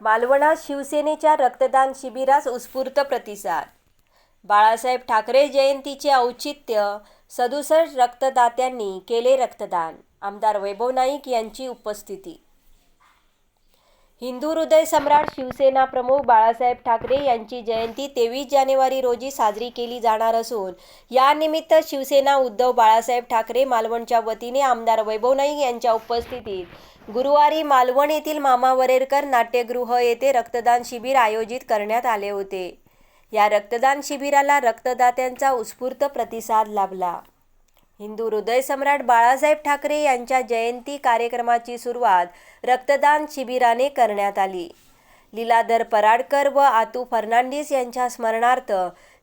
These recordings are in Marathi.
मालवणात शिवसेनेच्या रक्तदान शिबिरास उत्स्फूर्त प्रतिसाद. बाळासाहेब ठाकरे जयंतीचे औचित्य सदुसष्ट रक्तदात्यांनी केले रक्तदान आमदार वैभव नाईक यांची उपस्थिती. हिंदू हृदय सम्राट शिवसेना प्रमुख बाळासाहेब ठाकरे यांची जयंती तेवीस जानेवारी रोजी साजरी केली जाणार असून यानिमित्त शिवसेना उद्धव बाळासाहेब ठाकरे मालवणच्या वतीने आमदार वैभव नाईक यांच्या उपस्थितीत गुरुवारी मालवण येथील मामा वरेरकर नाट्यगृह येथे रक्तदान शिबिर आयोजित करण्यात आले होते. या रक्तदान शिबिराला रक्तदात्यांचा उत्स्फूर्त प्रतिसाद लाभला. हिंदू हृदय सम्राट बाळासाहेब ठाकरे यांच्या जयंती कार्यक्रमाची सुरुवात रक्तदान शिबिराने करण्यात आली. लीलाधर पराडकर व आतू फर्नांडिस यांच्या स्मरणार्थ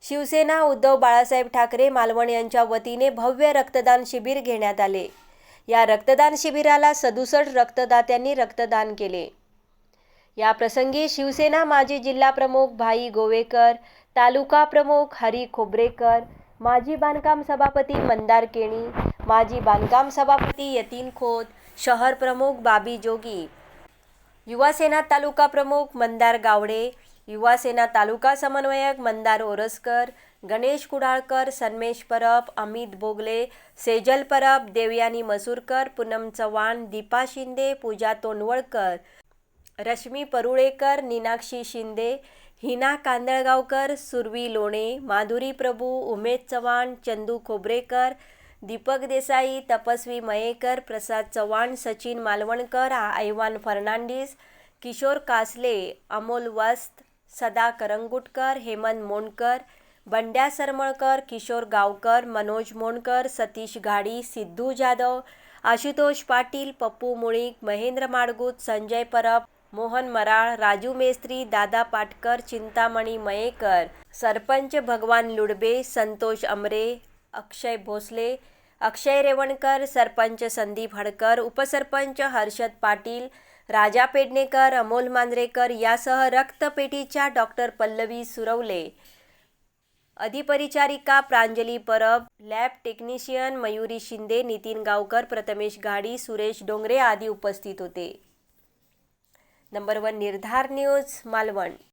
शिवसेना उद्धव बाळासाहेब ठाकरे मालवण यांच्या वतीने भव्य रक्तदान शिबिर घेण्यात आले. या रक्तदान शिबिराला सदुसष्ट रक्तदात्यांनी रक्तदान केले. या प्रसंगी शिवसेना माजी जिल्हा प्रमुख भाई गोवेकर तालुका प्रमुख हरी खोबरेकर माजी बांधकाम सभापती मंदार केणी माजी बांधकाम सभापती यतीन खोत शहर प्रमुख बाबी जोगी युवासेना तालुका प्रमुख मंदार गावडे युवासेना तालुका समन्वयक मंदार ओरसकर गणेश कुडाळकर सन्मेश परब अमित बोगले सेजल परब देवयानी मसूरकर पूनम चव्हाण दीपा शिंदे पूजा तोंडवळकर रश्मी परुळेकर नीनाक्षी शिंदे हिना कांदळगावकर सुरवी लोणे माधुरी प्रभू उमेश चव्हाण चंदू खोबरेकर दीपक देसाई तपस्वी मयेकर प्रसाद चव्हाण सचिन मालवणकर ऐवान फर्नांडिस किशोर कासले अमोल वस्त सदा करंगुटकर हेमंत मोंडकर बंड्या सरमळकर किशोर गावकर मनोज मोंडकर सतीश घाडी सिद्धू जाधव आशुतोष पाटील पप्पू मुळीक महेंद्र माडगूत संजय परब मोहन मराळ राजू मेस्त्री दादा पाटकर चिंतामणी मयेकर सरपंच भगवान लुडबे संतोष अमरे अक्षय भोसले अक्षय रेवणकर सरपंच संदीप हडकर उपसरपंच हर्षद पाटील राजा पेडणेकर अमोल मांजरेकर यासह रक्तपेटीच्या डॉक्टर पल्लवी सुरवले. अधिपरिचारिका प्रांजली परब लॅब टेक्निशियन मयुरी शिंदे नितीन गावकर प्रथमेश गाडी सुरेश डोंगरे आदी उपस्थित होते. Number one Nirdhar news Malvan.